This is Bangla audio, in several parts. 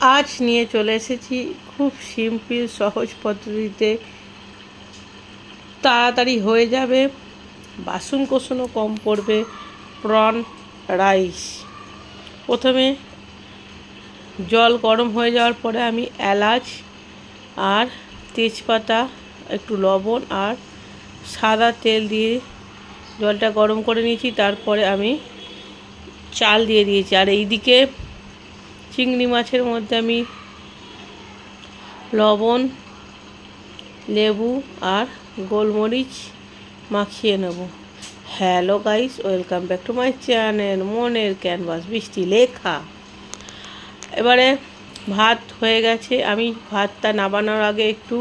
আজ নিয়ে চলে এসেছি খুব সিম্পল, সহজ পদ্ধতিতে। তাড়াতাড়ি হয়ে যাবে। বাসন কোসনও কম পড়বে। Prawn, rice. প্রথমে জল গরম হয়ে যাওয়ার পরে আমি এলাচ আর তেজপাতা, একটু লবণ আর সাদা তেল দিয়ে জলটা গরম করে নিয়েছি। তারপরে আমি চাল দিয়ে দিয়েছি। আর এইদিকে চিংড়ি মাছের মধ্যে আমি লবণ, লেবু আর গোলমরিচ মাখিয়ে নেব। Hello guys, welcome back to my channel, মনের ক্যানভাস, বৃষ্টি লেখা। এবারে ভাত হয়ে গেছে, আমি ভাতটা নাবানোর আগে একটু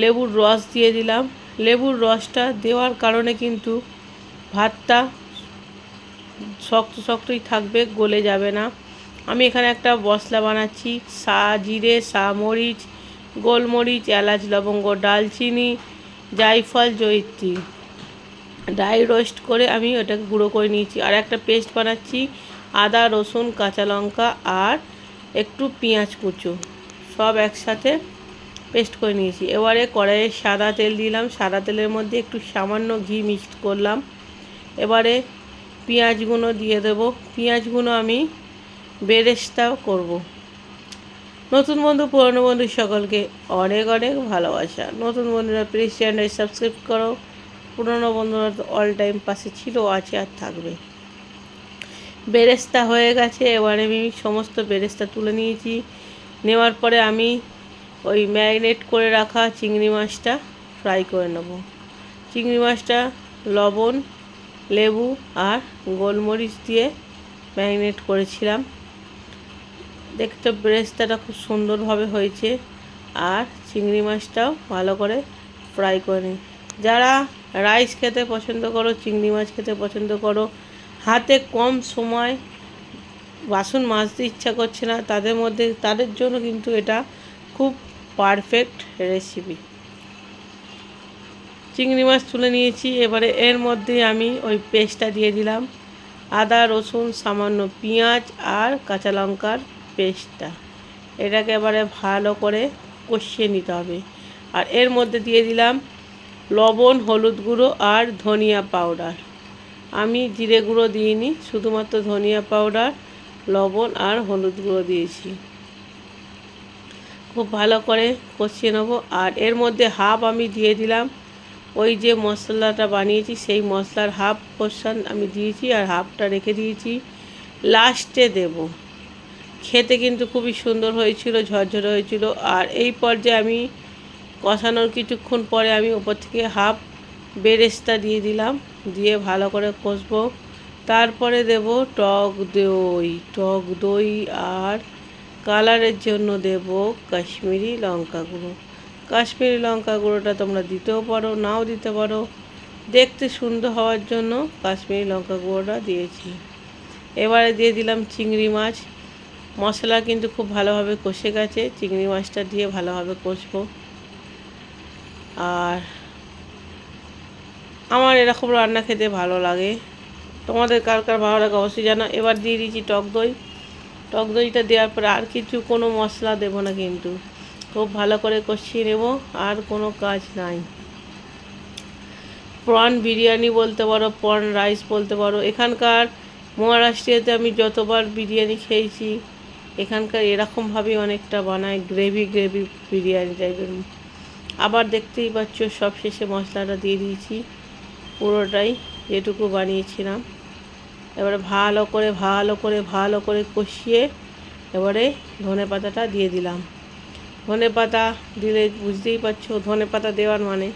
লেবুর রস দিয়ে দিলাম। লেবুর রসটা দেওয়ার কারণে কিন্তু ভাতটা শক্ত শক্তই থাকবে, গলে যাবে না। আমি এখানে একটা মশলা বানাচ্ছি। সা, জিরে, সা, মরিচ, গোলমরিচ, এলাচ, লবঙ্গ, ডালচিনি, জায়ফল, জয়িত্রী। ড্রাই রোস্ট করে আমি ওটাকে গুঁড়ো করে নিয়েছি। আর একটা পেস্ট বানাচ্ছি, আদা, রসুন, কাঁচা লঙ্কা আর একটু পেঁয়াজ কুচো। সব একসাথে পেস্ট করে নিয়েছি। এবারে কড়াইয়ে সাদা তেল দিলাম। সাদা তেলের মধ্যে একটু সামান্য ঘি মিক্সড করলাম। এবারে পেঁয়াজগুলো দিয়ে দেব। পেঁয়াজগুলো আমি বেরেস্তাও করব। নতুন বন্ধু, পুরনো বন্ধু সকলকে অনেক অনেক ভালোবাসা। নতুন বন্ধুরা প্লিজ চ্যানেল সাবস্ক্রাইব করো। পুরনো বন্ধুরা তো অল টাইম পাশে ছিল আছে আর থাকবে। বেরেস্তা হয়ে গেছে, এবারে আমি সমস্ত বেরেস্তা তুলে নিয়েছি। নেওয়ার পরে আমি ওই ম্যারিনেট করে রাখা চিংড়ি মাছটা ফ্রাই করে নেব। চিংড়ি মাছটা লবণ, লেবু আর গোলমরিচ দিয়ে ম্যারিনেট করেছিলাম। দেখতে ব্রেস্তাটা খুব সুন্দরভাবে হয়েছে। আর চিংড়ি মাছটাও ভালো করে ফ্রাই করে নিই যারা রাইস খেতে পছন্দ করো, চিংড়ি মাছ খেতে পছন্দ করো, হাতে কম সময় বাসন মাজতে ইচ্ছা করছে না, তাদের মধ্যে, তাদের জন্য কিন্তু এটা খুব পারফেক্ট রেসিপি চিংড়ি মাছ তুলে নিয়েছি, এবারে এর মধ্যে আমি ওই পেস্টটা দিয়ে দিলাম। আদা, রসুন, সামান্য পেঁয়াজ আর কাঁচা লঙ্কার পেস্টটা। এটাকে এবারে ভালো করে কষিয়ে নিতে হবে। আর এর মধ্যে দিয়ে দিলাম লবণ, হলুদ গুঁড়ো আর ধনিয়া পাউডার। আমি জিরে গুঁড়ো দিইনি, শুধুমাত্র ধনিয়া পাউডার, লবণ আর হলুদ গুঁড়ো দিয়েছি। খুব ভালো করে কষিয়ে নেব। আর এর মধ্যে হাফ আমি দিয়ে দিলাম ওই যে মশলাটা বানিয়েছি, সেই মশলার হাফ পোর্শন আমি দিয়েছি আর হাফটা রেখে দিয়েছি। লাস্টে দেব খেতে কিন্তু খুবই সুন্দর হয়েছিল, ঝরঝরে হয়েছিল। আর এই পর্যায়ে আমি কষানোর কিছুক্ষণ পরে আমি ওপর থেকে হাফ বেরেস্তা দিয়ে দিলাম, দিয়ে ভালো করে কষবো। তারপরে দেব টক দই টক দই আর কালারের জন্য দেব কাশ্মীরি লঙ্কা গুঁড়ো। কাশ্মীরি লঙ্কা গুঁড়োটা তোমরা দিতেও পারো, নাও দিতে পারো। দেখতে সুন্দর হওয়ার জন্য কাশ্মীরি লঙ্কা গুঁড়োটা দিয়েছি। এবারে দিয়ে দিলাম চিংড়ি মাছ। মশলা কিন্তু খুব ভালোভাবে কষে গেছে। চিংড়ি মাছটা দিয়ে ভালোভাবে কষবো। আর আমার এরকম রান্না খেতে ভালো লাগে। তোমাদের কার কার ভালো লাগে অবশ্যই জানো এবার দিয়ে দিয়েছি টক দই। টক দইটা দেওয়ার পরে আর কিছু কোনো মশলা দেবো না কিন্তু। খুব ভালো করে কষিয়ে নেব, আর কোনো কাজ নাই। প্রন বিরিয়ানি বলতে পারো প্রন রাইস বলতে পারো। এখানকার মহারাষ্ট্রেতে আমি যতবার বিরিয়ানি খেয়েছি এখানকার এরকমভাবেই অনেকটা বানায় গ্রেভি গ্রেভি বিরিয়ানি টাইপের আবার দেখতেই পাচ্ছ, সব শেষে মশলাটা দিয়ে দিয়েছি। পুরোটাই যেটুকু বানিয়েছিলাম। এবারে ভালো করে ভালো করে ভালো করে কষিয়ে এবারে ধনে পাতাটা দিয়ে দিলাম। ধনে পাতা দিলে বুঝতেই পারছ ধনে পাতা দেওয়ার মানে।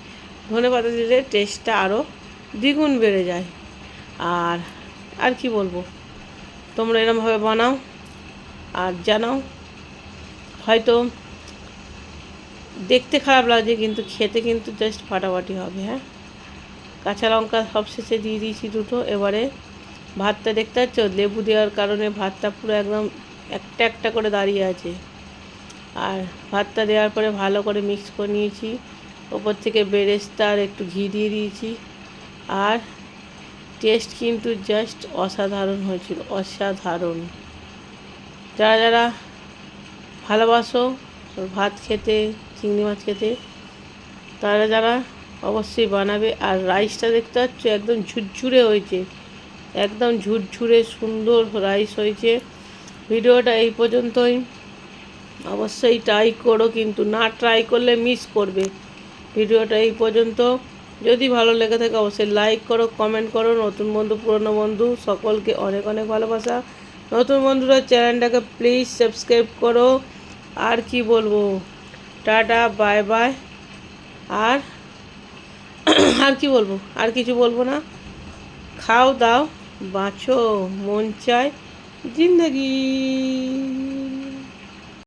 ধনে পাতা দিলে টেস্টটা আরও দ্বিগুণ বেড়ে যায়। আর আর কি বলব? তোমরা এরমভাবে বানাও। আর জানাও। হয়তো দেখতে খারাপ লাগছে, কিন্তু খেতে কিন্তু জাস্ট ফাটাফাটি হবে হ্যাঁ? কাঁচা লঙ্কা সবশেষে দিয়ে দিয়েছি দুটো। এবারে ভাতটা দেখতে পাচ্ছ? লেবু দেওয়ার কারণে ভাতটা পুরো একদম একটা একটা করে দাঁড়িয়ে আছে। আর ভাতটা দেওয়ার পরে ভালো করে মিক্স করে নিয়েছি। ওপর থেকে বেরেস্তা আর একটু ঘি দিয়ে দিয়েছি। আর টেস্ট কিন্তু জাস্ট অসাধারণ হয়েছিল, অসাধারণ। যারা যারা ভালোবাসো ভাত খেতে, চিংড়ি মাছ খেতে, তারা যারা অবশ্যই বানাবে। আর রাইসটা দেখতে পাচ্ছ, একদম ঝুরঝুরে হয়েছে। একদম ঝুরঝুরে সুন্দর রাইস হয়েছে। ভিডিওটা এই পর্যন্তই। অবশ্যই ট্রাই করো, কিন্তু না ট্রাই করলে মিস করবে। ভিডিওটা এই পর্যন্ত। যদি ভালো লেগে থাকে, অবশ্যই লাইক করো কমেন্ট করো। নতুন বন্ধু, পুরনো বন্ধু, সকলকে অনেক অনেক ভালোবাসা। নতুন বন্ধুরা, চ্যানেলটাকে প্লিজ সাবস্ক্রাইব করো। আর কি বলব? টাটা বাই বাই আর আর কি বলব? আর কিছু বলব না? খাও দাও, বাঁচো, মন চায়, জিন্দগি।